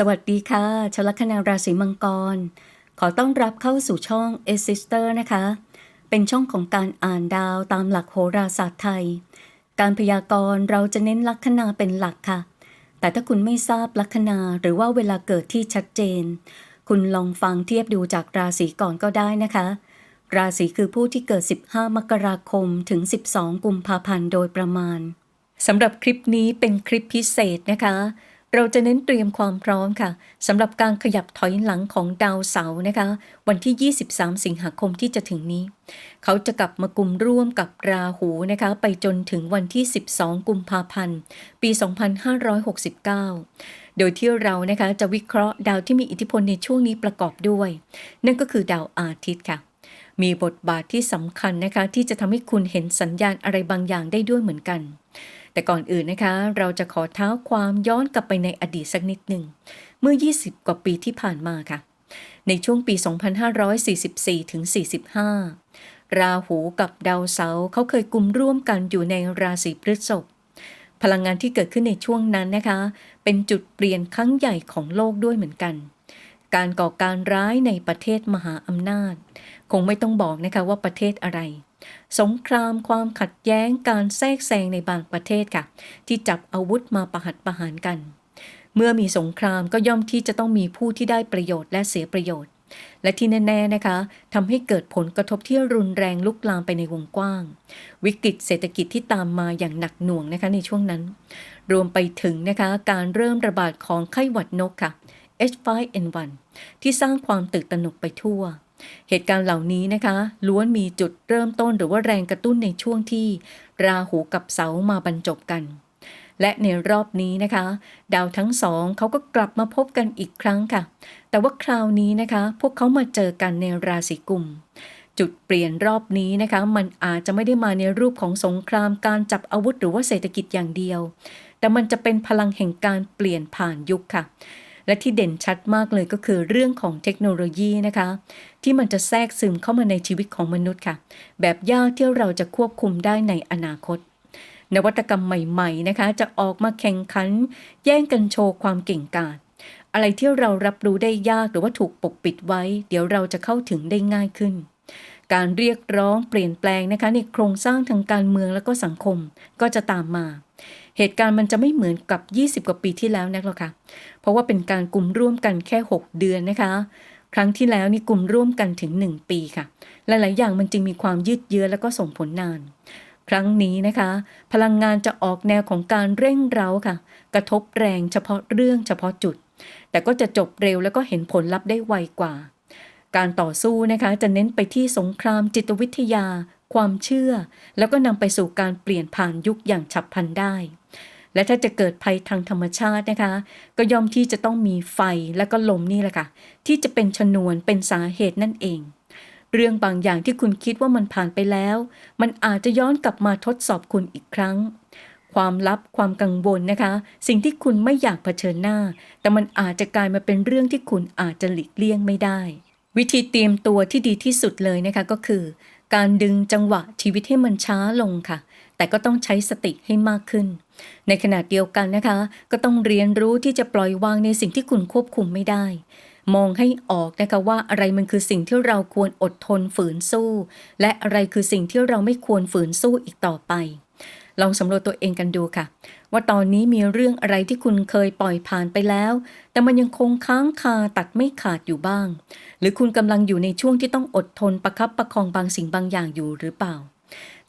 สวัสดีค่ะชลัคนาราศีมังกร ขอต้อนรับเข้าสู่ช่อง a s i s t e r นะคะ เป็นช่องของการอ่านดาวตามหลักโหราศาสตร์ไทย การพยากรณ์เราจะเน้นลัคนาเป็นหลักค่ะ แต่ถ้าคุณไม่ทราบลัคนาหรือว่าเวลาเกิดที่ชัดเจน คุณลองฟังเทียบดูจากราศีก่อนก็ได้นะคะ ราศีคือผู้ที่เกิด 15 มกราคมถึง 12 กุมภาพันธ์โดยประมาณสำหรับคลิปนี้เป็นคลิปพิเศษนะคะ เราจะเน้นเตรียมความพร้อมค่ะสำหรับการขยับถอยหลังของดาวเสาร์นะคะ วันที่ 23 สิงหาคมที่จะถึงนี้ เขาจะกลับมากลุ่มร่วมกับราหูนะคะ ไปจนถึงวันที่ 12 กุมภาพันธ์ ปี 2569 โดยที่เรานะคะจะวิเคราะห์ดาวที่มีอิทธิพลในช่วงนี้ประกอบด้วย นั่นก็คือดาวอาทิตย์ค่ะ มีบทบาทที่สำคัญนะคะ ที่จะทำให้คุณเห็นสัญญาณอะไรบางอย่างได้ด้วยเหมือนกัน แต่ก่อนอื่นนะคะ เราจะขอเท้าความย้อนกลับไปในอดีตสักนิดหนึ่งเมื่อ 20 กว่าปีที่ผ่านมาค่ะ ในช่วงปี 2544ถึง45 ราหูกับดาวเสาร์เขาเคยกลุ่มร่วมกันอยู่ในราศีพฤษภพลังงานที่เกิดขึ้นในช่วงนั้นนะคะ เป็นจุดเปลี่ยนครั้งใหญ่ของโลกด้วยเหมือนกัน การก่อการร้ายในประเทศมหาอำนาจ คงไม่ต้องบอกนะคะว่าประเทศอะไร สงครามความขัดแย้งการแทรกแซงในบางประเทศค่ะ ที่จับอาวุธมาประหัตประหารกัน เมื่อมีสงครามก็ย่อมที่จะต้องมีผู้ที่ได้ประโยชน์และเสียประโยชน์ และที่แน่ๆนะคะทำให้เกิดผลกระทบที่รุนแรงลุกลามไปในวงกว้าง วิกฤตเศรษฐกิจที่ตามมาอย่างหนักหน่วงนะคะในช่วงนั้น รวมไปถึงนะคะการเริ่มระบาดของไข้หวัดนกค่ะ H5N1 ที่สร้างความตื่นตระหนกไปทั่ว เหตุการณ์เหล่านี้นะคะ ล้วนมีจุดเริ่มต้นหรือว่าแรงกระตุ้นในช่วงที่ ราหูกับเสามาบรรจบกัน และในรอบนี้นะคะ ดาวทั้งสองเขาก็กลับมาพบกันอีกครั้งค่ะ แต่ว่าคราวนี้นะคะ พวกเขามาเจอกันในราศีกุมจุดเปลี่ยนรอบนี้นะคะ มันอาจจะไม่ได้มาในรูปของสงครามการจับอาวุธหรือว่าเศรษฐกิจอย่างเดียว แต่มันจะเป็นพลังแห่งการเปลี่ยนผ่านยุคค่ะ และที่เด่นชัดมากเลยก็คือเรื่องของเทคโนโลยีนะคะ ที่มันจะแทรกซึมเข้ามาในชีวิตของมนุษย์ค่ะ แบบยากที่เราจะควบคุมได้ในอนาคต นวัตกรรมใหม่ๆนะคะ จะออกมาแข่งขัน แย่งกันโชว์ความเก่งกาจอะไรที่เรารับรู้ได้ยากหรือว่าถูกปกปิดไว้ เดี๋ยวเราจะเข้าถึงได้ง่ายขึ้นการเรียกร้องเปลี่ยนแปลงนะคะในโครงสร้างทางการเมืองและก็สังคมก็จะตามมา เหตุการณ์มันจะไม่เหมือนกับ 20 กว่าปีที่แล้วนักหรอกค่ะ เพราะว่าเป็นการกลุ่มร่วมกันแค่ 6 เดือนนะคะ ครั้งที่แล้วนี่กลุ่มร่วมกันถึง 1 ปีค่ะ หลาย ๆ อย่างมันจึงมีความยืดเยื้อแล้วก็ส่งผลนาน ครั้งนี้นะคะ พลังงานจะออกแนวของการเร่งเร้าค่ะ กระทบแรงเฉพาะเรื่องเฉพาะจุด แต่ก็จะจบเร็วแล้วก็เห็นผลลัพธ์ได้ไวกว่าการต่อสู้นะคะจะเน้นไปที่สงครามจิตวิทยา ความเชื่อ แล้วก็นำไปสู่การเปลี่ยนผ่านยุคอย่างฉับพลันได้ และถ้าจะเกิดภัยทางธรรมชาตินะคะ ก็ย่อมที่จะต้องมีไฟและก็ลมนี่แหละค่ะที่จะเป็นชนวนเป็นสาเหตุนั่นเอง เรื่องบางอย่างที่คุณคิดว่ามันผ่านไปแล้ว มันอาจจะย้อนกลับมาทดสอบคุณอีกครั้งความลับความกังวลนะคะ สิ่งที่คุณไม่อยากเผชิญหน้า แต่มันอาจจะกลายมาเป็นเรื่องที่คุณอาจจะหลีกเลี่ยงไม่ได้ วิธีเตรียมตัวที่ดีที่สุดเลยนะคะก็คือ การดึงจังหวะชีวิตให้มันช้าลงค่ะ แต่ก็ต้องใช้สติให้มากขึ้น ในขณะเดียวกันนะคะ ก็ต้องเรียนรู้ที่จะปล่อยวางในสิ่งที่คุณควบคุมไม่ได้ มองให้ออกนะคะว่าอะไรมันคือสิ่งที่เราควรอดทนฝืนสู้ และอะไรคือสิ่งที่เราไม่ควรฝืนสู้อีกต่อไป ลองสำรวจตัวเองกันดูค่ะ ว่าตอนนี้มีเรื่องอะไรที่คุณเคยปล่อยผ่านไปแล้ว แต่มันยังคงค้างคาตัดไม่ขาดอยู่บ้าง หรือคุณกำลังอยู่ในช่วงที่ต้องอดทนประคับประคองบางสิ่งบางอย่างอยู่หรือเปล่า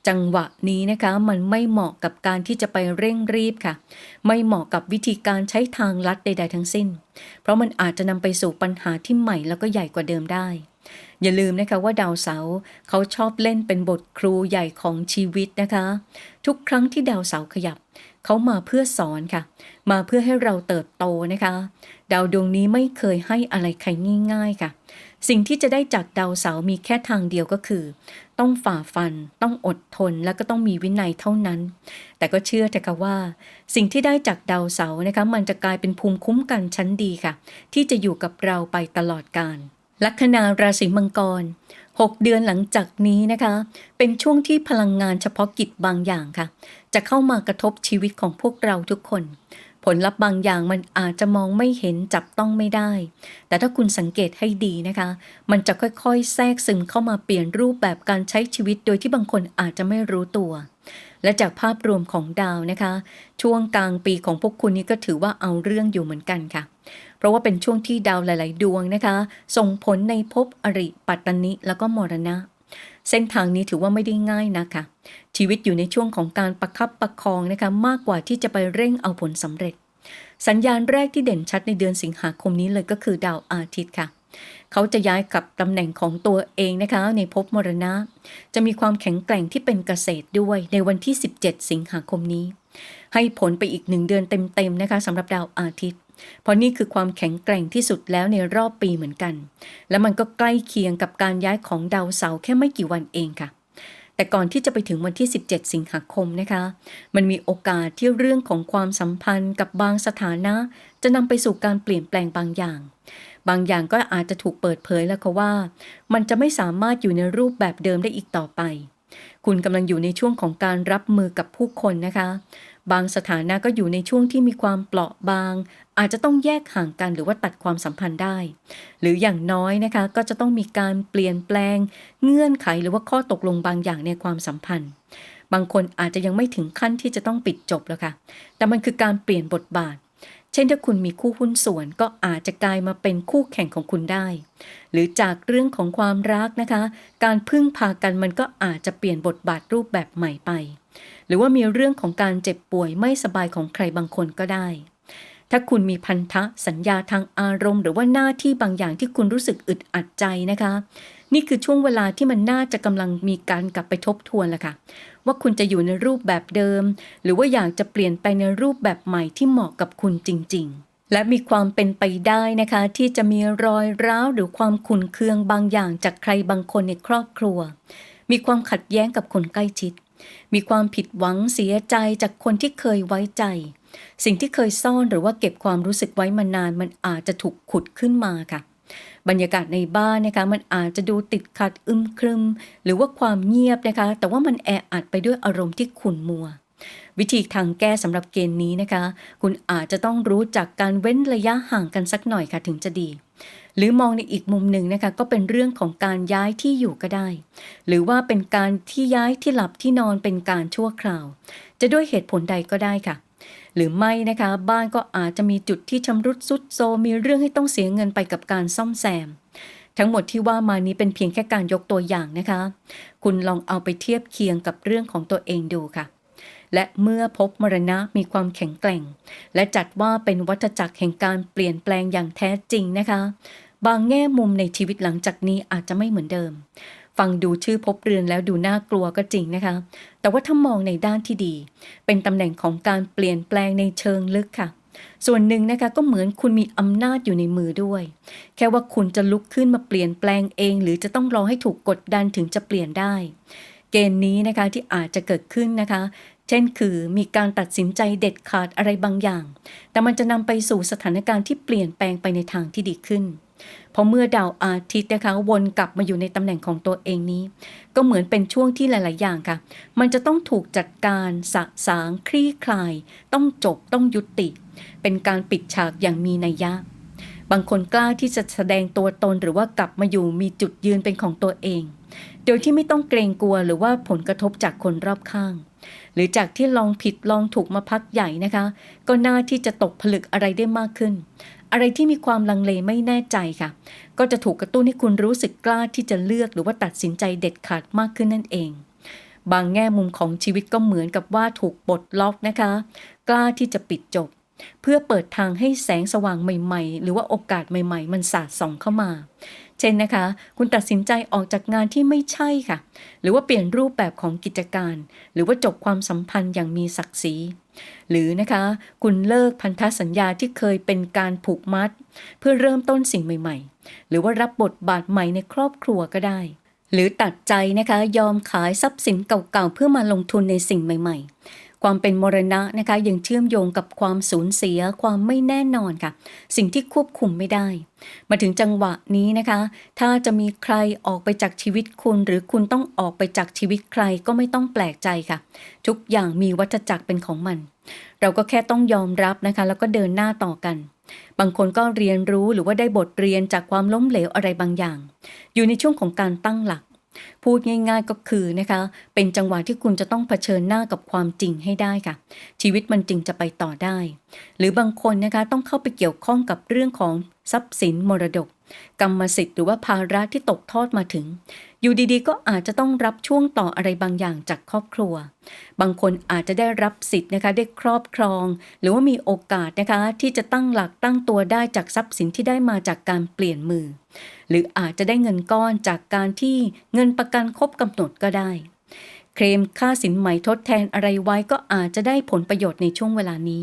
จังหวะนี้นะคะมันไม่เหมาะกับการที่จะไปเร่งรีบค่ะ ไม่เหมาะกับวิธีการใช้ทางลัดใด ๆ ทั้งสิ้น เพราะมันอาจจะนำไปสู่ปัญหาที่ใหม่แล้วก็ใหญ่กว่าเดิมได้ อย่าลืมนะคะว่าดาวเสาร์เขาชอบเล่นเป็นบทครูใหญ่ของชีวิตนะคะ ทุกครั้งที่ดาวเสาร์ขยับเขามาเพื่อสอนค่ะ มาเพื่อให้เราเติบโตนะคะ ดาวดวงนี้ไม่เคยให้อะไรใครง่าย ๆค่ะ สิ่งที่จะได้จากดาวเสาร์มีแค่ทางเดียวก็คือ ต้องฝ่าฟัน ต้องอดทนแล้วก็ต้องมีวินัยเท่านั้น แต่ก็เชื่อเถอะค่ะว่า สิ่งที่ได้จากดาวเสาร์นะคะมันจะกลายเป็นภูมิคุ้มกันชั้นดีค่ะ ที่จะอยู่กับเราไปตลอดกาลลัคนาราศีมังกร 6 เดือนหลังจากนี้นะคะ เป็นช่วงที่พลังงานเฉพาะกิจบางอย่างค่ะ จะเข้ามากระทบชีวิตของพวกเราทุกคน ผลลัพธ์บางอย่างมันอาจจะมองไม่เห็นจับต้องไม่ได้ แต่ถ้าคุณสังเกตให้ดีนะคะ มันจะค่อยๆ แทรกซึมเข้ามาเปลี่ยนรูปแบบการใช้ชีวิตโดยที่บางคนอาจจะไม่รู้ตัว และจากภาพรวมของดาวนะคะ ช่วงกลางปีของพวกคุณนี้ก็ถือว่าเอาเรื่องอยู่เหมือนกันค่ะ เพราะว่าเป็นช่วงที่ดาวหลาย ๆ ดวงนะคะ ส่งผลในภพอริปัตตนิแล้วก็มรณะ เส้นทางนี้ถือว่าไม่ได้ง่ายนะคะ ชีวิตอยู่ในช่วงของการประคับประคองนะคะมากกว่าที่จะไปเร่งเอาผลสำเร็จ สัญญาณแรกที่เด่นชัดในเดือนสิงหาคมนี้เลยก็คือดาวอาทิตย์ค่ะ เขาจะย้ายกลับตำแหน่งของตัวเองนะคะ ในภพมรณะ จะมีความแข็งแกร่งที่เป็นเกษตรด้วยในวันที่ 17 สิงหาคมนี้ ให้ผลไปอีกหนึ่งเดือนเต็มๆนะคะสำหรับดาวอาทิตย์ เพราะนี่คือความแข็งแกร่งที่สุดแล้วในรอบปีเหมือนกัน และมันก็ใกล้เคียงกับการย้ายของดาวเสาร์แค่ไม่กี่วันเองค่ะ แต่ก่อนที่จะไปถึงวันที่ 17 สิงหาคมนะคะ มันมีโอกาสที่เรื่องของความสัมพันธ์กับบางสถานะ จะนำไปสู่การเปลี่ยนแปลงบางอย่างบางอย่างก็อาจจะถูกเปิดเผยแล้วค่ะว่า มันจะไม่สามารถอยู่ในรูปแบบเดิมได้อีกต่อไป คุณกำลังอยู่ในช่วงของการรับมือกับผู้คนนะคะ บางสถานะก็อยู่ในช่วงที่มีความเปราะบาง อาจจะต้องแยกห่างกันหรือว่าตัดความสัมพันธ์ได้ หรืออย่างน้อยนะคะก็จะต้องมีการเปลี่ยนแปลง เงื่อนไขหรือว่าข้อตกลงบางอย่างในความสัมพันธ์ บางคนอาจจะยังไม่ถึงขั้นที่จะต้องปิดจบแล้วค่ะ แต่มันคือการเปลี่ยนบทบาทเช่นถ้าคุณมีคู่หุ้นส่วนก็อาจจะกลายมาเป็นคู่แข่งของคุณได้ หรือจากเรื่องของความรักนะคะ การพึ่งพากันมันก็อาจจะเปลี่ยนบทบาทรูปแบบใหม่ไป หรือว่ามีเรื่องของการเจ็บป่วยไม่สบายของใครบางคนก็ได้ ถ้าคุณมีพันธะสัญญาทางอารมณ์ หรือว่าหน้าที่บางอย่างที่คุณรู้สึกอึดอัดใจนะคะ นี่คือช่วงเวลาที่มันน่าจะกำลังมีการกลับไปทบทวนแหละค่ะ ว่าคุณจะอยู่ในรูปแบบเดิม หรือว่าอยากจะเปลี่ยนไปในรูปแบบใหม่ที่เหมาะกับคุณจริง ๆและมีความเป็นไปได้นะคะ ที่จะมีรอยร้าวหรือความขุ่นเคืองบางอย่างจากใครบางคนในครอบครัว มีความขัดแย้งกับคนใกล้ชิด มีความผิดหวังเสียใจจากคนที่เคยไว้ใจ สิ่งที่เคยซ่อนหรือว่าเก็บความรู้สึกไว้มานานมันอาจจะถูกขุดขึ้นมาค่ะ บรรยากาศในบ้านนะคะมันอาจจะดูติดขัดอึมครึม หรือว่าความเงียบนะคะ แต่ว่ามันแออัดไปด้วยอารมณ์ที่ขุ่นมัววิธีทางแก้สำหรับเกณฑ์นี้นะคะ คุณอาจจะต้องรู้จักการเว้นระยะห่างกันสักหน่อยค่ะถึงจะดี หรือมองในอีกมุมหนึ่งนะคะก็เป็นเรื่องของการย้ายที่อยู่ก็ได้ หรือว่าเป็นการที่ย้ายที่หลับที่นอนเป็นการชั่วคราว จะด้วยเหตุผลใดก็ได้ค่ะ หรือไม่นะคะบ้านก็อาจจะมีจุดที่ชำรุดสุดโซมมีเรื่องให้ต้องเสียเงินไปกับการซ่อมแซม ทั้งหมดที่ว่ามานี้เป็นเพียงแค่การยกตัวอย่างนะคะ คุณลองเอาไปเทียบเคียงกับเรื่องของตัวเองดูค่ะและเมื่อพบมรณะมีความแข็งแกร่ง และจัดว่าเป็นวัฏจักรแห่งการเปลี่ยนแปลงอย่างแท้จริงนะคะ บางแง่มุมในชีวิตหลังจากนี้อาจจะไม่เหมือนเดิม ฟังดูชื่อพบเรือนแล้วดูน่ากลัวก็จริงนะคะ แต่ว่าถ้ามองในด้านที่ดี เป็นตำแหน่งของการเปลี่ยนแปลงในเชิงลึกค่ะส่วนหนึ่งนะคะก็เหมือนคุณมีอำนาจอยู่ในมือด้วย แค่ว่าคุณจะลุกขึ้นมาเปลี่ยนแปลงเอง หรือจะต้องรอให้ถูกกดดันถึงจะเปลี่ยนได้ เกณฑ์นี้นะคะที่อาจจะเกิดขึ้นนะคะ เช่นคือมีการตัดสินใจเด็ดขาดอะไรบางอย่าง แต่มันจะนำไปสู่สถานการณ์ที่เปลี่ยนแปลงไปในทางที่ดีขึ้น เพราะเมื่อดาวอาทิตย์นะคะวนกลับมาอยู่ในตำแหน่งของตัวเองนี้ ก็เหมือนเป็นช่วงที่หลาย ๆ อย่างค่ะ มันจะต้องถูกจัดการสะสางคลี่คลาย ต้องจบต้องยุติ เป็นการปิดฉากอย่างมีนัยยะ บางคนกล้าที่จะแสดงตัวตนหรือว่ากลับมาอยู่มีจุดยืนเป็นของตัวเอง โดยที่ไม่ต้องเกรงกลัวหรือว่าผลกระทบจากคนรอบข้างหรือจากที่ลองผิดลองถูกมาพักใหญ่นะคะ ก็น่าที่จะตกผลึกอะไรได้มากขึ้น อะไรที่มีความลังเลไม่แน่ใจค่ะ ก็จะถูกกระตุ้นให้คุณรู้สึกกล้าที่จะเลือกหรือว่าตัดสินใจเด็ดขาดมากขึ้นนั่นเอง บางแง่มุมของชีวิตก็เหมือนกับว่าถูกปลดล็อกนะคะ กล้าที่จะปิดจบ เพื่อเปิดทางให้แสงสว่างใหม่ ๆ หรือว่าโอกาสใหม่ ๆ มันสาดส่องเข้ามา เช่นนะคะ คุณตัดสินใจออกจากงานที่ไม่ใช่ค่ะ หรือว่าเปลี่ยนรูปแบบของกิจการ หรือว่าจบความสัมพันธ์อย่างมีศักดิ์ศรีหรือนะคะ คุณเลิกพันธสัญญาที่เคยเป็นการผูกมัด เพื่อเริ่มต้นสิ่งใหม่ ๆ หรือว่ารับบทบาทใหม่ในครอบครัวก็ได้ หรือตัดใจนะคะยอมขายทรัพย์สินเก่าๆเพื่อมาลงทุนในสิ่งใหม่ ๆ ความเป็นมรณะนะคะยังเชื่อมโยงกับความสูญเสียความไม่แน่นอนค่ะ สิ่งที่ควบคุมไม่ได้ มาถึงจังหวะนี้นะคะ ถ้าจะมีใครออกไปจากชีวิตคุณ หรือคุณต้องออกไปจากชีวิตใครก็ไม่ต้องแปลกใจค่ะ ทุกอย่างมีวัฏจักรเป็นของมัน เราก็แค่ต้องยอมรับนะคะ แล้วก็เดินหน้าต่อกันบางคนก็เรียนรู้หรือว่าได้บทเรียนจากความล้มเหลวอะไรบางอย่าง อยู่ในช่วงของการตั้งหลัก พูดง่าย ๆก็คือนะคะ เป็นจังหวะที่คุณจะต้องเผชิญหน้ากับความจริงให้ได้ค่ะ ชีวิตมันจึงจะไปต่อได้ หรือบางคนนะคะต้องเข้าไปเกี่ยวข้องกับเรื่องของทรัพย์สินมรดก กรรมสิทธิ์หรือว่าภาระที่ตกทอดมาถึง อยู่ดีๆ ก็อาจจะต้องรับช่วงต่ออะไรบางอย่างจากครอบครัว บางคนอาจจะได้รับสิทธิ์นะคะได้ครอบครอง หรือว่ามีโอกาสนะคะที่จะตั้งหลักตั้งตัวได้จากทรัพย์สินที่ได้มาจากการเปลี่ยนมือ หรืออาจจะได้เงินก้อนจากการที่เงินประกันครบกำหนดก็ได้ เคลมค่าสินใหม่ทดแทนอะไรไว้ก็อาจจะได้ผลประโยชน์ในช่วงเวลานี้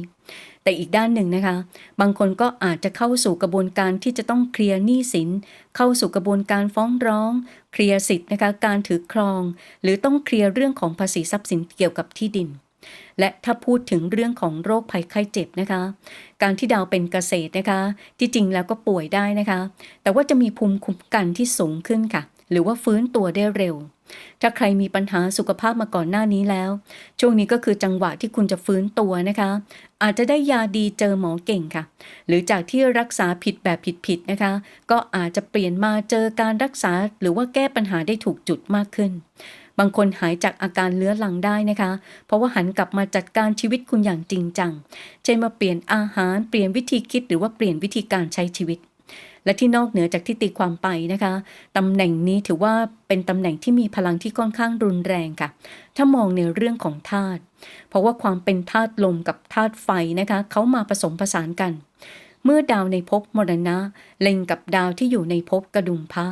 แต่อีกด้านหนึ่งนะคะ บางคนก็อาจจะเข้าสู่กระบวนการที่จะต้องเคลียร์หนี้สิน เข้าสู่กระบวนการฟ้องร้อง เคลียร์สิทธิ์นะคะ การถือครอง หรือต้องเคลียร์เรื่องของภาษีทรัพย์สินเกี่ยวกับที่ดิน และถ้าพูดถึงเรื่องของโรคภัยไข้เจ็บนะคะ การที่ดาวเป็นเกษตรนะคะ ที่จริงแล้วก็ป่วยได้นะคะ แต่ว่าจะมีภูมิคุ้มกันที่สูงขึ้นค่ะ หรือว่าฟื้นตัวได้เร็ว ถ้าใครมีปัญหาสุขภาพมาก่อนหน้านี้แล้ว ช่วงนี้ก็คือจังหวะที่คุณจะฟื้นตัวนะคะ อาจจะได้ยาดีเจอหมอเก่งค่ะ หรือจากที่รักษาผิดแบบผิดๆนะคะ ก็อาจจะเปลี่ยนมาเจอการรักษา หรือว่าแก้ปัญหาได้ถูกจุดมากขึ้น บางคนหายจากอาการเลื้อรังได้นะคะ เพราะว่าหันกลับมาจัดการชีวิตคุณอย่างจริงจัง เช่นมาเปลี่ยนอาหารเปลี่ยนวิธีคิดหรือว่าเปลี่ยนวิธีการใช้ชีวิต และที่นอกเหนือจากที่ตีความไปนะคะตำแหน่งนี้ถือว่าเป็นตำแหน่งที่มีพลังที่ค่อนข้างรุนแรงค่ะ ถ้ามองในเรื่องของธาตุเพราะว่าความเป็นธาตุลมกับธาตุไฟนะคะเขามาผสมผสานกัน เมื่อดาวในภพมรณะ เล็งกับดาวที่อยู่ในภพกระดุมพระ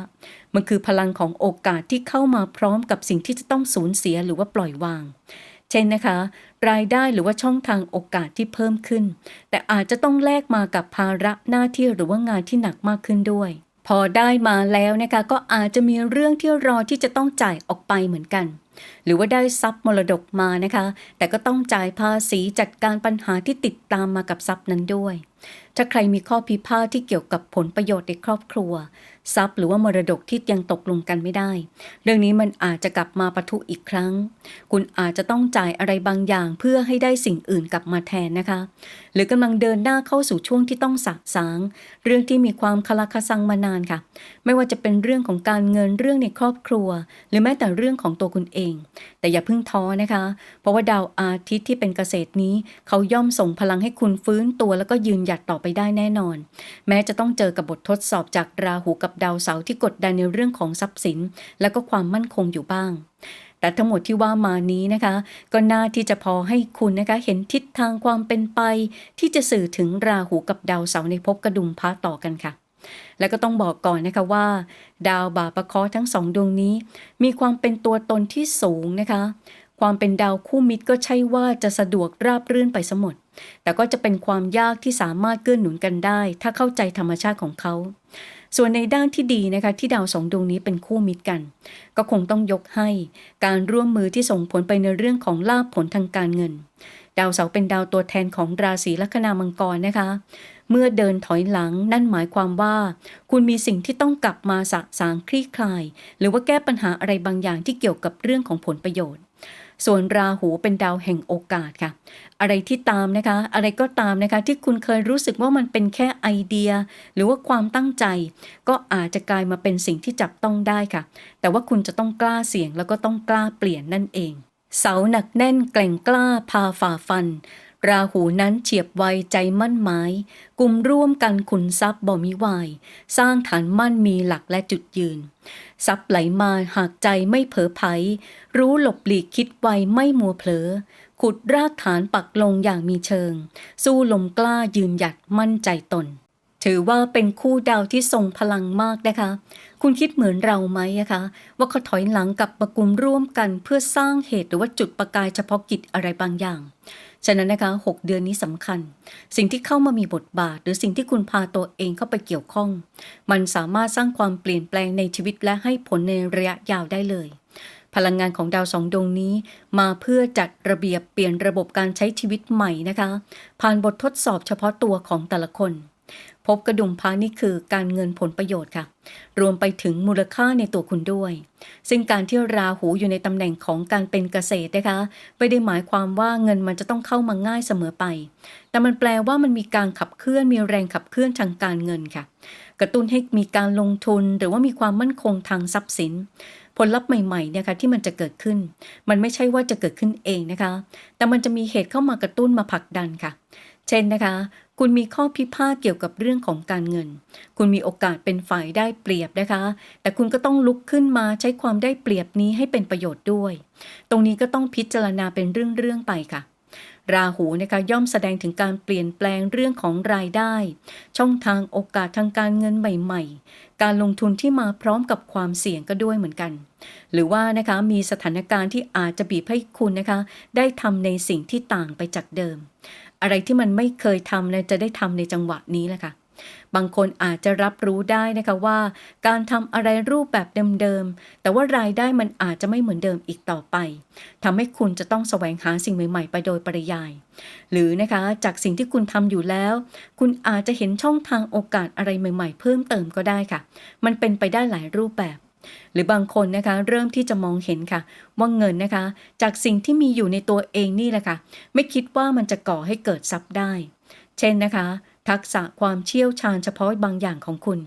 มันคือพลังของโอกาสที่เข้ามาพร้อมกับสิ่งที่จะต้องสูญเสียหรือว่าปล่อยวาง เช่นนะคะ รายได้หรือว่าช่องทางโอกาสที่เพิ่มขึ้น แต่อาจจะต้องแลกมากับภาระหน้าที่หรือว่างานที่หนักมากขึ้นด้วยพอได้มาแล้วนะคะก็อาจจะมีเรื่องที่รอที่จะต้องจ่ายออกไปเหมือนกัน หรือว่าได้ทรัพย์มรดกมานะคะ แต่ก็ต้องจ่ายภาษีจัดการปัญหาที่ติดตามมากับทรัพย์นั้นด้วย ถ้าใครมีข้อพิพาทที่เกี่ยวกับผลประโยชน์ในครอบครัว ทรัพย์หรือว่ามรดกที่ยังตกลงกันไม่ได้ เรื่องนี้มันอาจจะกลับมาปะทุอีกครั้ง คุณอาจจะต้องจ่ายอะไรบางอย่างเพื่อให้ได้สิ่งอื่นกลับมาแทนนะคะ หรือกำลังเดินหน้าเข้าสู่ช่วงที่ต้องสะสาง เรื่องที่มีความคลาคซังมานานค่ะ ไม่ว่าจะเป็นเรื่องของการเงินเรื่องในครอบครัว หรือแม้แต่เรื่องของตัวคุณเอง แต่อย่าเพิ่งท้อนะคะ เพราะว่าดาวอาทิตย์ที่เป็นเกษตรนี้ เขาย่อมส่งพลังให้คุณฟื้นตัว แล้วก็ยืนหยัดต่อไปได้แน่นอน แม้จะต้องเจอกับบททดสอบจากราหูกับดาวเสาร์ที่กดดันในเรื่องของทรัพย์สิน และก็ความมั่นคงอยู่บ้าง แต่ทั้งหมดที่ว่ามานี้นะคะ ก็น่าที่จะพอให้คุณนะคะเห็นทิศทางความเป็นไป ที่จะสื่อถึงราหูกับดาวเสาร์ในภพกระดุมพระต่อกันค่ะ และก็ต้องบอกก่อนนะคะว่า ดาวบาปะเคระห์ทั้งสองดวงนี้ มีความเป็นตัวตนที่สูงนะคะ ความเป็นดาวคู่มิตรก็ใช่ว่าจะสะดวกราบรื่นไปสมดแต่ก็จะเป็นความยากที่สามารถเกื้อหนุนกันได้ ถ้าเข้าใจธรรมชาติของเขา ส่วนในด้านที่ดีนะคะที่ดาวสองดวงนี้เป็นคู่มิตรกัน ก็คงต้องยกให้การร่วมมือที่ส่งผลไปในเรื่องของลาภผลทางการเงิน ดาวเสาร์เป็นดาวตัวแทนของราศีลัคนามังกรนะคะ เมื่อเดินถอยหลังนั่นหมายความว่า คุณมีสิ่งที่ต้องกลับมาสะสางคลี่คลาย หรือว่าแก้ปัญหาอะไรบางอย่างที่เกี่ยวกับเรื่องของผลประโยชน์ ส่วนราหูเป็นดาวแห่งโอกาสค่ะ อะไรที่ตามนะคะ อะไรก็ตามนะคะ ที่คุณเคยรู้สึกว่ามันเป็นแค่ไอเดีย หรือว่าความตั้งใจ ก็อาจจะกลายมาเป็นสิ่งที่จับต้องได้ค่ะ แต่ว่าคุณจะต้องกล้าเสี่ยงแล้วก็ต้องกล้าเปลี่ยนนั่นเองเสาหนักแน่นแกล่งกล้าพาฝ่าฟัน ราหูนั้นเฉียบไวใจมั่นหมาย กลุ่มร่วมกันขุนทรัพย์บ่มีวาย สร้างฐานมั่นมีหลักและจุดยืน ทรัพย์ไหลมาหากใจไม่เผลอไผรู้หลบหลีกคิดไวไม่มัวเผลอ ขุดรากฐานปักลงอย่างมีเชิง สู้ลมกล้ายืนหยัดมั่นใจตน ถือว่าเป็นคู่ดาวที่ทรงพลังมากนะคะ คุณคิดเหมือนเราไหมอะคะ ว่าเขาถอยหลังกับมากลุ่มร่วมกันเพื่อสร้างเหตุหรือว่าจุดประกายเฉพาะกิจอะไรบางอย่าง ฉะนั้นนะคะ 6 เดือนนี้สำคัญ สิ่งที่เข้ามามีบทบาท หรือสิ่งที่คุณพาตัวเองเข้าไปเกี่ยวข้อง มันสามารถสร้างความเปลี่ยนแปลงในชีวิตและให้ผลในระยะยาวได้เลย พลังงานของดาวสองดวงนี้ มาเพื่อจัดระเบียบเปลี่ยนระบบการใช้ชีวิตใหม่นะคะ ผ่านบททดสอบเฉพาะตัวของแต่ละคน พบกระดุมพระนี่คือการเงินผลประโยชน์ค่ะ รวมไปถึงมูลค่าในตัวคุณด้วย ซึ่งการที่ราหูอยู่ในตำแหน่งของการเป็นเกษตรนะคะไม่ได้หมายความว่าเงินมันจะต้องเข้ามาง่ายเสมอไป แต่มันแปลว่ามันมีการขับเคลื่อนมีแรงขับเคลื่อนทางการเงินค่ะ กระตุ้นให้มีการลงทุนหรือว่ามีความมั่นคงทางทรัพย์สินผลลัพธ์ใหม่ๆเนี่ยค่ะที่มันจะเกิดขึ้น มันไม่ใช่ว่าจะเกิดขึ้นเองนะคะ แต่มันจะมีเหตุเข้ามากระตุ้นมาผลักดันค่ะ เช่นนะคะ คุณมีข้อพิพาทเกี่ยวกับเรื่องของการเงิน คุณมีโอกาสเป็นฝ่ายได้เปรียบนะคะ แต่คุณก็ต้องลุกขึ้นมาใช้ความได้เปรียบนี้ให้เป็นประโยชน์ด้วย ตรงนี้ก็ต้องพิจารณาเป็นเรื่องๆไปค่ะราหูนะคะย่อมแสดงถึงการเปลี่ยนแปลงเรื่องของรายได้ ช่องทางโอกาสทางการเงินใหม่ ๆ การลงทุนที่มาพร้อมกับความเสี่ยงก็ด้วยเหมือนกัน หรือว่านะคะมีสถานการณ์ที่อาจจะบีบให้คุณนะคะ ได้ทำในสิ่งที่ต่างไปจากเดิม อะไรที่มันไม่เคยทำเนี่ยจะได้ทำในจังหวะนี้แหละค่ะ บางคนอาจจะรับรู้ได้นะคะว่า การทำอะไรรูปแบบเดิมๆ แต่ว่ารายได้มันอาจจะไม่เหมือนเดิมอีกต่อไปทำให้คุณจะต้องแสวงหาสิ่งใหม่ ๆ ไปโดยปริยาย หรือนะคะจากสิ่งที่คุณทำอยู่แล้ว คุณอาจจะเห็นช่องทางโอกาสอะไรใหม่ ๆ เพิ่มเติมก็ได้ค่ะ มันเป็นไปได้หลายรูปแบบ หรือบางคนนะคะเริ่มที่จะมองเห็นค่ะ ว่าเงินนะคะ จากสิ่งที่มีอยู่ในตัวเองนี่แหละค่ะ ไม่คิดว่ามันจะก่อให้เกิดทรัพย์ได้ เช่นนะคะ ทักษะความเชี่ยวชาญเฉพาะบางอย่างของคุณ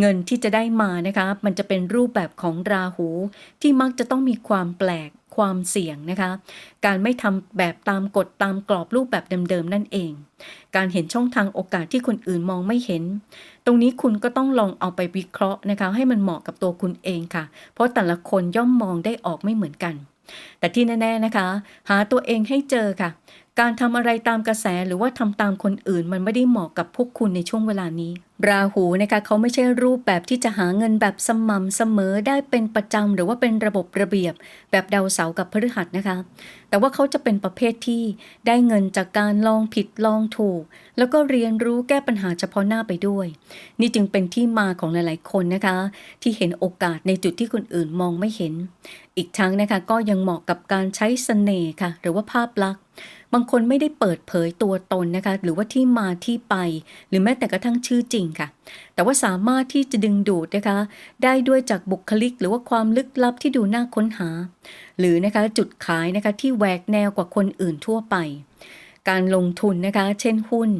เงินที่จะได้มานะคะ มันจะเป็นรูปแบบของราหู ที่มักจะต้องมีความแปลกความเสี่ยงนะคะ การไม่ทำแบบตามกฎตามกรอบรูปแบบเดิมๆนั่นเอง การเห็นช่องทางโอกาสที่คนอื่นมองไม่เห็นตรงนี้คุณก็ต้องลองเอาไปวิเคราะห์นะคะ ให้มันเหมาะกับตัวคุณเองค่ะ เพราะแต่ละคนย่อมมองได้ออกไม่เหมือนกัน แต่ที่แน่ๆนะคะ หาตัวเองให้เจอค่ะ การทำอะไรตามกระแสหรือว่าทำตามคนอื่น มันไม่ได้เหมาะกับพวกคุณในช่วงเวลานี้ ราหูนะคะเขาไม่ใช่รูปแบบที่จะหาเงินแบบสม่ำเสมอได้เป็นประจำหรือว่าเป็นระบบระเบียบ แบบดาวเสาร์กับพฤหัสนะคะ แต่ว่าเขาจะเป็นประเภทที่ได้เงินจากการลองผิดลองถูก แล้วก็เรียนรู้แก้ปัญหาเฉพาะหน้าไปด้วย นี่จึงเป็นที่มาของหลายๆคนนะคะ ที่เห็นโอกาสในจุดที่คนอื่นมองไม่เห็น อีกทั้งนะคะก็ยังเหมาะกับการใช้เสน่ห์ค่ะ หรือว่าภาพลักษณ์บางคนไม่ได้เปิดเผยตัวตนนะคะ หรือว่าที่มาที่ไป หรือแม้แต่กระทั่งชื่อจริงค่ะ แต่ว่าสามารถที่จะดึงดูดนะคะ ได้ด้วยจากบุคลิก หรือว่าความลึกลับที่ดูน่าค้นหา หรือนะคะจุดขายนะคะที่แหวกแนวกว่าคนอื่นทั่วไปการลงทุนนะคะ เช่นหุ้น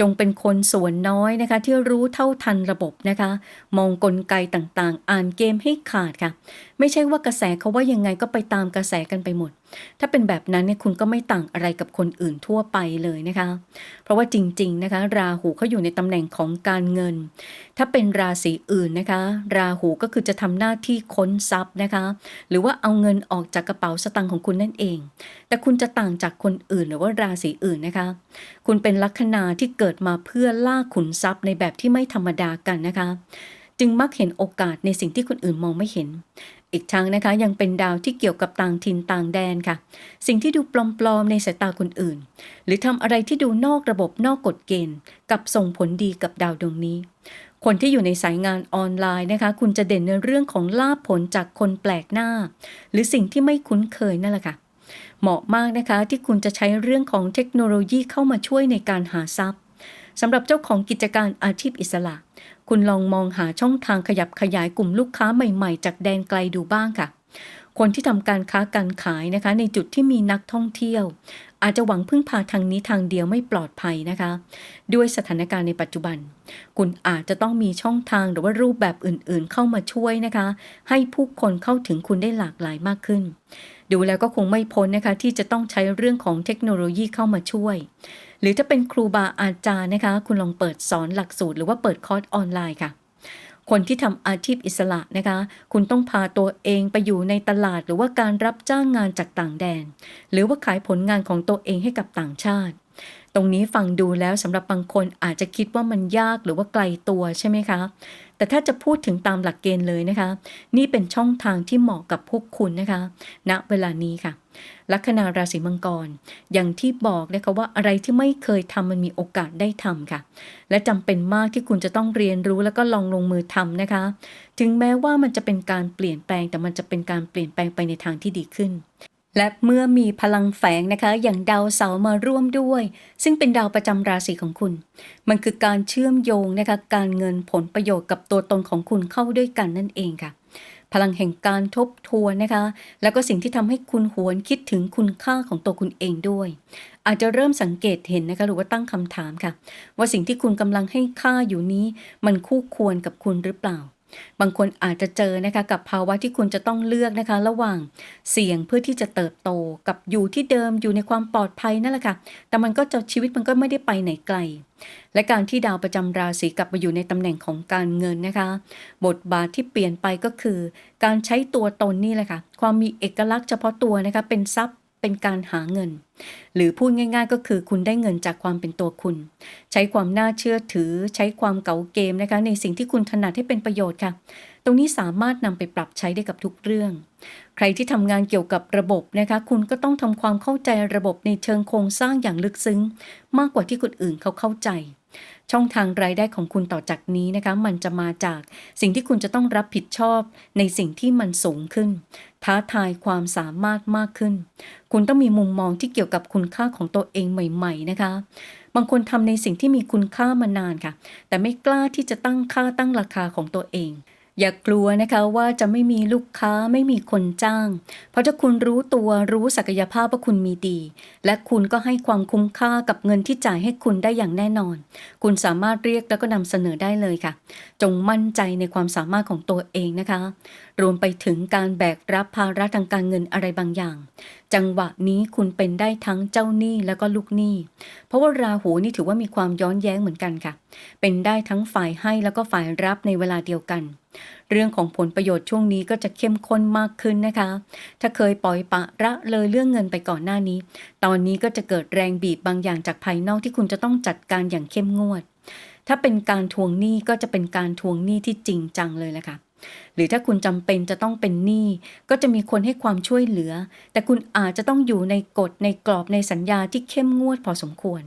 จงเป็นคนส่วนน้อยนะคะ ที่รู้เท่าทันระบบนะคะ มองกลไกต่างๆ อ่านเกมให้ขาดค่ะ ไม่ใช่ว่ากระแสเขาว่ายังไงก็ไปตามกระแสกันไปหมด ถ้าเป็นแบบนั้นเนี่ยคุณก็ไม่ต่างอะไรกับคนอื่นทั่วไปเลยนะคะ เพราะว่าจริง ๆนะคะ ราหูเขาอยู่ในตำแหน่งของการเงิน ถ้าเป็นราศีอื่นนะคะ ราหูก็คือจะทำหน้าที่ค้นทรัพย์นะคะ หรือว่าเอาเงินออกจากกระเป๋าสตางค์ของคุณนั่นเอง แต่คุณจะต่างจากคนอื่นหรือว่าราศีอื่นนะคะ คุณเป็นลัคนาที่เกิดมาเพื่อล่าขุนทรัพย์ในแบบที่ไม่ธรรมดากันนะคะจึงมักเห็นโอกาสในสิ่งที่คนอื่นมองไม่เห็น อีกทั้งนะคะยังเป็นดาวที่เกี่ยวกับต่างถิ่นต่างแดนค่ะ สิ่งที่ดูปลอมๆในสายตาคนอื่น หรือทำอะไรที่ดูนอกระบบนอกกฎเกณฑ์ กับส่งผลดีกับดาวดวงนี้ คนที่อยู่ในสายงานออนไลน์นะคะ คุณจะเด่นในเรื่องของลาภผลจากคนแปลกหน้า หรือสิ่งที่ไม่คุ้นเคยนั่นแหละค่ะเหมาะมากนะคะที่คุณจะใช้เรื่องของเทคโนโลยีเข้ามาช่วยในการหาทรัพย์สำหรับเจ้าของกิจการอาชีพอิสระ คุณลองมองหาช่องทางขยับขยายกลุ่มลูกค้าใหม่ๆ จากแดนไกลดูบ้างค่ะ คนที่ทำการค้าการขายนะคะ ในจุดที่มีนักท่องเที่ยว อาจจะหวังพึ่งพาทางนี้ทางเดียวไม่ปลอดภัยนะคะ ด้วยสถานการณ์ในปัจจุบัน คุณอาจจะต้องมีช่องทางหรือว่ารูปแบบอื่นๆ เข้ามาช่วยนะคะ ให้ผู้คนเข้าถึงคุณได้หลากหลายมากขึ้น ดูแล้วก็คงไม่พ้นนะคะ ที่จะต้องใช้เรื่องของเทคโนโลยีเข้ามาช่วย หรือถ้าเป็นครูบาอาจารย์นะคะ คุณลองเปิดสอนหลักสูตร หรือว่าเปิดคอร์สออนไลน์ค่ะ คนที่ทำอาชีพอิสระนะคะ คุณต้องพาตัวเองไปอยู่ในตลาดหรือว่าการรับจ้างงานจากต่างแดน หรือว่าขายผลงานของตัวเองให้กับต่างชาติ ตรงนี้ฟังดูแล้วสำหรับบางคนอาจจะคิดว่ามันยากหรือว่าไกลตัวใช่ไหมคะ แต่ถ้าจะพูดถึงตามหลักเกณฑ์เลยนะคะ นี่เป็นช่องทางที่เหมาะกับพวกคุณนะคะณเวลานี้ค่ะ ลัคนาราศีมังกร อย่างที่บอกนะคะว่าอะไรที่ไม่เคยทำมันมีโอกาสได้ทำค่ะ และจำเป็นมากที่คุณจะต้องเรียนรู้แล้วก็ลองลงมือทำนะคะ ถึงแม้ว่ามันจะเป็นการเปลี่ยนแปลงแต่มันจะเป็นการเปลี่ยนแปลงไปในทางที่ดีขึ้น และเมื่อมีพลังแฝงนะคะ อย่างดาวเสาร์มาร่วมด้วย ซึ่งเป็นดาวประจำราศีของคุณ มันคือการเชื่อมโยงนะคะ การเงินผลประโยชน์กับตัวตนของคุณเข้าด้วยกันนั่นเองค่ะ พลังแห่งการทบทวนนะคะ แล้วก็สิ่งที่ทำให้คุณหวนคิดถึงคุณค่าของตัวคุณเองด้วย อาจจะเริ่มสังเกตเห็นนะคะ หรือว่าตั้งคำถามค่ะ ว่าสิ่งที่คุณกำลังให้ค่าอยู่นี้ มันคู่ควรกับคุณหรือเปล่า บางคนอาจจะเจอนะคะกับภาวะที่คุณจะต้องเลือกนะคะ ระหว่างเสี่ยงเพื่อที่จะเติบโตกับอยู่ที่เดิมอยู่ในความปลอดภัยนั่นแหละค่ะ แต่มันก็จะชีวิตมันก็ไม่ได้ไปไหนไกล และการที่ดาวประจำราศีกลับมาอยู่ในตำแหน่งของการเงินนะคะ บทบาทที่เปลี่ยนไปก็คือ การใช้ตัวตนนี่แหละค่ะ ความมีเอกลักษณ์เฉพาะตัวนะคะเป็นทรัพย์ เป็นการหาเงิน หรือพูดง่าย ๆ ก็คือคุณได้เงินจากความเป็นตัวคุณ ใช้ความน่าเชื่อถือ ใช้ความเก๋าเกมนะคะ ในสิ่งที่คุณถนัดให้เป็นประโยชน์ค่ะ ตรงนี้สามารถนำไปปรับใช้ได้กับทุกเรื่อง ใครที่ทำงานเกี่ยวกับระบบนะคะ คุณก็ต้องทำความเข้าใจระบบในเชิงโครงสร้างอย่างลึกซึ้ง มากกว่าที่คนอื่นเขาเข้าใจ ช่องทางรายได้ของคุณต่อจากนี้นะคะ มันจะมาจากสิ่งที่คุณจะต้องรับผิดชอบในสิ่งที่มันสูงขึ้น ท้าทายความสามารถมากขึ้น คุณต้องมีมุมมองที่เกี่ยวกับคุณค่าของตัวเองใหม่ ๆ นะคะ บางคนทำในสิ่งที่มีคุณค่ามานานค่ะ แต่ไม่กล้าที่จะตั้งค่าตั้งราคาของตัวเอง อย่ากลัวนะคะว่าจะไม่มีลูกค้าไม่มีคนจ้าง เพราะถ้าคุณรู้ตัวรู้ศักยภาพว่าคุณมีดี และคุณก็ให้ความคุ้มค่ากับเงินที่จ่ายให้คุณได้อย่างแน่นอน คุณสามารถเรียกแล้วก็นำเสนอได้เลยค่ะ จงมั่นใจในความสามารถของตัวเองนะคะ รวมไปถึงการแบกรับภาระทางการเงินอะไรบางอย่าง จังหวะนี้คุณเป็นได้ทั้งเจ้าหนี้แล้วก็ลูกหนี้ เพราะว่าราหูนี่ถือว่ามีความย้อนแย้งเหมือนกันค่ะ เป็นได้ทั้งฝ่ายให้แล้วก็ฝ่ายรับในเวลาเดียวกัน เรื่องของผลประโยชน์ช่วงนี้ก็จะเข้มข้นมากขึ้นนะคะ ถ้าเคยปล่อยปะละเลยเรื่องเงินไปก่อนหน้านี้ ตอนนี้ก็จะเกิดแรงบีบบางอย่างจากภายนอกที่คุณจะต้องจัดการอย่างเข้มงวด ถ้าเป็นการทวงหนี้ก็จะเป็นการทวงหนี้ที่จริงจังเลยแหละค่ะ หรือถ้าคุณจำเป็นจะต้องเป็นหนี้ก็จะมีคนให้ความช่วยเหลือ แต่คุณอาจจะต้องอยู่ในกฎในกรอบในสัญญาที่เข้มงวดพอสมควร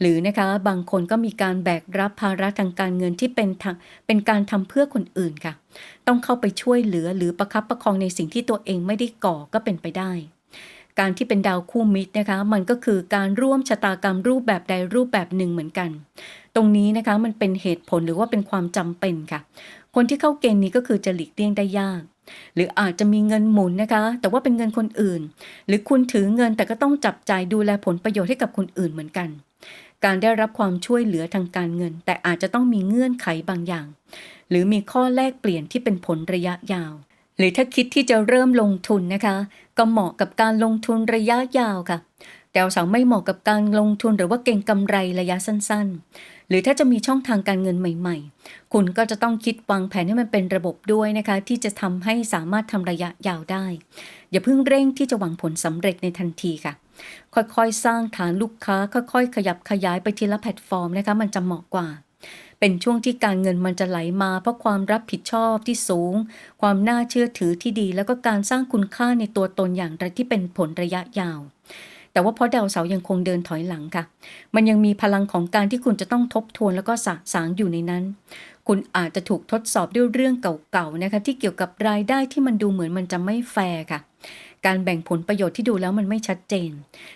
หรือนะคะบางคนก็มีการแบกรับภาระทางการเงินที่เป็นทางเป็นการทำเพื่อคนอื่นค่ะ ต้องเข้าไปช่วยเหลือหรือประคับประคองในสิ่งที่ตัวเองไม่ได้ก่อก็เป็นไปได้การที่เป็นดาวคู่มิตรนะคะ มันก็คือการร่วมชะตากรรมรูปแบบใดรูปแบบหนึ่งเหมือนกัน ตรงนี้นะคะมันเป็นเหตุผลหรือว่าเป็นความจำเป็นค่ะ คนที่เข้าเกณฑ์นี้ก็คือจะหลีกเลี่ยงได้ยาก หรืออาจจะมีเงินหมุนนะคะ แต่ว่าเป็นเงินคนอื่น หรือคุณถือเงินแต่ก็ต้องจับจ่ายดูแลผลประโยชน์ให้กับคนอื่นเหมือนกัน การได้รับความช่วยเหลือทางการเงิน แต่อาจจะต้องมีเงื่อนไขบางอย่าง หรือมีข้อแลกเปลี่ยนที่เป็นผลระยะยาวหรือถ้าคิดที่จะเริ่มลงทุนนะคะ ก็เหมาะกับการลงทุนระยะยาวค่ะ ดาวเสาร์ไม่เหมาะกับการลงทุนหรือว่าเก่งกำไรระยะสั้น ๆ หรือถ้าจะมีช่องทางการเงินใหม่ ๆ คุณก็จะต้องคิดวางแผนให้มันเป็นระบบด้วยนะคะ ที่จะทำให้สามารถทำระยะยาวได้ อย่าเพิ่งเร่งที่จะหวังผลสำเร็จในทันทีค่ะ ค่อยๆ สร้างฐานลูกค้า ค่อยๆ ขยับขยายไปทีละแพลตฟอร์มนะคะ มันจะเหมาะกว่าเป็นช่วงที่การเงินมันจะไหลมา เพราะความรับผิดชอบที่สูง ความน่าเชื่อถือที่ดี แล้วก็การสร้างคุณค่าในตัวตนอย่างไรที่เป็นผลระยะยาว แต่ว่าเพราะดาวเสาร์ยังคงเดินถอยหลังค่ะ มันยังมีพลังของการที่คุณจะต้องทบทวนแล้วก็สะสางอยู่ในนั้น คุณอาจจะถูกทดสอบด้วยเรื่องเก่าๆนะคะที่เกี่ยวกับรายได้ที่มันดูเหมือนมันจะไม่แฟร์ค่ะ การแบ่งผลประโยชน์ที่ดูแล้วมันไม่ชัดเจน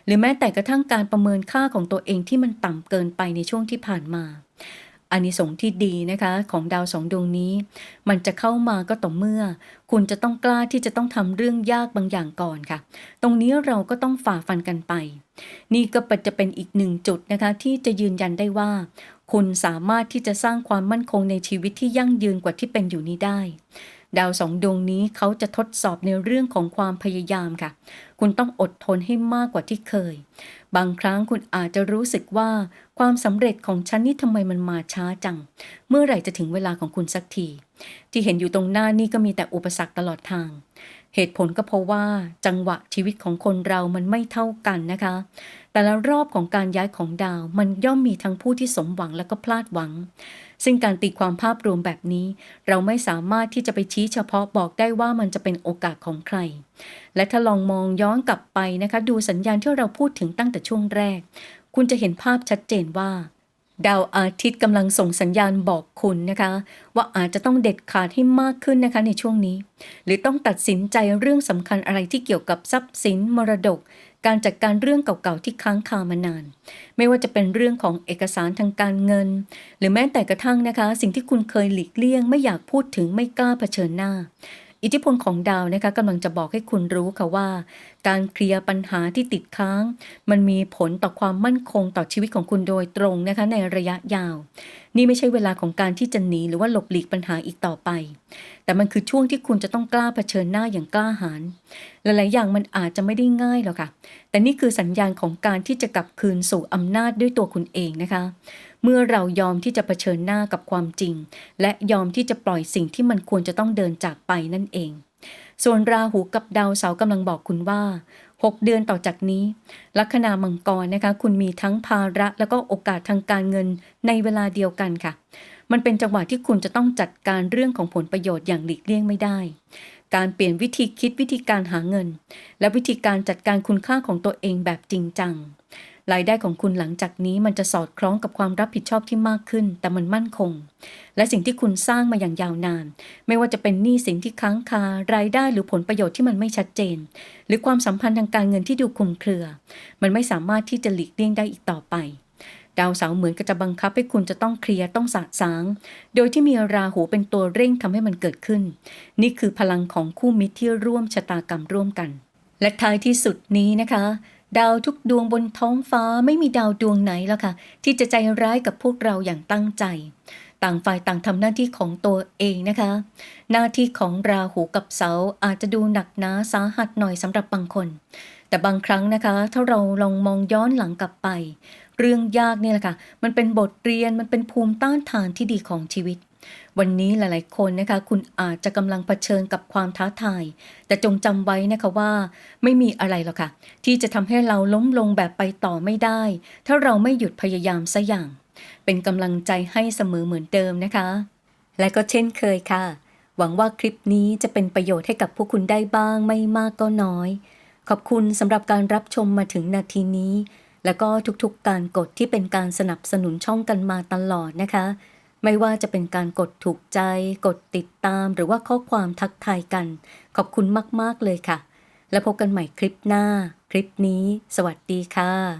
หรือแม้แต่กระทั่งการประเมินค่าของตัวเองที่มันต่ำเกินไปในช่วงที่ผ่านมา อานิสงส์ที่ดีนะคะของดาวสองดวงนี้ มันจะเข้ามาก็ต่อเมื่อ คุณจะต้องกล้าที่จะต้องทำเรื่องยากบางอย่างก่อนค่ะ ตรงนี้เราก็ต้องฝ่าฟันกันไป นี่ก็จะเป็นอีกหนึ่งจุดนะคะที่จะยืนยันได้ว่า คุณสามารถที่จะสร้างความมั่นคงในชีวิตที่ยั่งยืนกว่าที่เป็นอยู่นี้ได้ ดาวสองดวงนี้เขาจะทดสอบในเรื่องของความพยายามค่ะ คุณต้องอดทนให้มากกว่าที่เคย บางครั้งคุณอาจจะรู้สึกว่าความสำเร็จของฉันนี่ทำไมมันมาช้าจัง เมื่อไหร่จะถึงเวลาของคุณสักที ที่เห็นอยู่ตรงหน้านี่ก็มีแต่อุปสรรคตลอดทาง เหตุผลก็เพราะว่าจังหวะชีวิตของคนเรามันไม่เท่ากันนะคะ แต่ละรอบของการย้ายของดาวมันย่อมมีทั้งผู้ที่สมหวังและก็พลาดหวัง ซึ่งการตีความภาพรวมแบบนี้ เราไม่สามารถที่จะไปชี้เฉพาะบอกได้ว่ามันจะเป็นโอกาสของใคร และถ้าลองมองย้อนกลับไปนะคะ ดูสัญญาณที่เราพูดถึงตั้งแต่ช่วงแรก คุณจะเห็นภาพชัดเจนว่าดาวอาทิตย์กำลังส่งสัญญาณบอกคุณนะคะ ว่าอาจจะต้องเด็ดขาดให้มากขึ้นนะคะในช่วงนี้ หรือต้องตัดสินใจเรื่องสำคัญอะไรที่เกี่ยวกับทรัพย์สินมรดก การจัดการเรื่องเก่าๆที่ค้างคามานาน ไม่ว่าจะเป็นเรื่องของเอกสารทางการเงิน หรือแม้แต่กระทั่งนะคะ สิ่งที่คุณเคยหลีกเลี่ยง ไม่อยากพูดถึงไม่กล้าเผชิญหน้า อิทธิพลของดาวนะคะกำลังจะบอกให้คุณรู้ค่ะว่า การเคลียร์ปัญหาที่ติดค้าง มันมีผลต่อความมั่นคงต่อชีวิตของคุณโดยตรงนะคะในระยะยาว นี่ไม่ใช่เวลาของการที่จะหนีหรือว่าหลบหลีกปัญหาอีกต่อไป แต่มันคือช่วงที่คุณจะต้องกล้าเผชิญหน้าอย่างกล้าหาญหลายๆอย่างมันอาจจะไม่ได้ง่ายหรอกค่ะ แต่นี่คือสัญญาณของการที่จะกลับคืนสู่อำนาจด้วยตัวคุณเองนะคะ เมื่อเรายอมที่จะเผชิญหน้ากับความจริง และยอมที่จะปล่อยสิ่งที่มันควรจะต้องเดินจากไปนั่นเอง ส่วนราหูกับดาวเสาร์กำลังบอกคุณว่า 6 เดือนต่อจากนี้ ลัคนามังกรนะคะ คุณมีทั้งภาระแล้วก็โอกาสทางการเงินในเวลาเดียวกันค่ะ มันเป็นจังหวะที่คุณจะต้องจัดการเรื่องของผลประโยชน์อย่างหลีกเลี่ยงไม่ได้การเปลี่ยนวิธีคิดวิธีการหาเงิน และวิธีการจัดการคุณค่าของตัวเองแบบจริงจัง รายได้ของคุณหลังจากนี้มันจะสอดคล้องกับความรับผิดชอบที่มากขึ้น แต่มันมั่นคง และสิ่งที่คุณสร้างมาอย่างยาวนาน ไม่ว่าจะเป็นหนี้สินที่ค้างคา รายได้หรือผลประโยชน์ที่มันไม่ชัดเจน หรือความสัมพันธ์ทางการเงินที่ดูคลุมเครือ มันไม่สามารถที่จะหลีกเลี่ยงได้อีกต่อไปดาวเสาร์เหมือนกับจะบังคับให้คุณจะต้องเคลียร์ต้องสะสาง โดยที่มีราหูเป็นตัวเร่งทำให้มันเกิดขึ้น นี่คือพลังของคู่มิตรที่ร่วมชะตากรรมร่วมกัน และท้ายที่สุดนี้นะคะ ดาวทุกดวงบนท้องฟ้าไม่มีดาวดวงไหนแล้วค่ะ ที่จะใจร้ายกับพวกเราอย่างตั้งใจ ต่างฝ่ายต่างทำหน้าที่ของตัวเองนะคะ หน้าที่ของราหูกับเสาอาจจะดูหนักหนาสาหัสหน่อยสำหรับบางคน แต่บางครั้งนะคะ ถ้าเราลองมองย้อนหลังกลับไป เรื่องยากเนี่ยแหละค่ะ มันเป็นบทเรียนมันเป็นภูมิต้านทานที่ดีของชีวิต วันนี้หลายๆ คนนะคะ คุณอาจจะกำลังเผชิญกับความท้าทาย แต่จงจำไว้นะคะว่า ไม่มีอะไรหรอกค่ะ ที่จะทำให้เราล้มลงแบบไปต่อไม่ได้ ถ้าเราไม่หยุดพยายามสัอย่าง เป็นกำลังใจให้เสมอเหมือนเดิมนะคะ และก็เช่นเคยค่ะ หวังว่าคลิปนี้จะเป็นประโยชน์ให้กับพวกคุณได้บ้างไม่มากก็น้อย ขอบคุณสำหรับการรับชมมาถึงนาทีนี้ แล้วก็ทุกๆการกดที่เป็นการสนับสนุนช่องกันมาตลอดนะคะ ไม่ว่าจะเป็นการกดถูกใจ กดติดตาม หรือว่าข้อความทักทายกัน ขอบคุณมาก ๆ เลยค่ะ แล้วพบกันใหม่คลิปหน้า คลิปนี้ สวัสดีค่ะ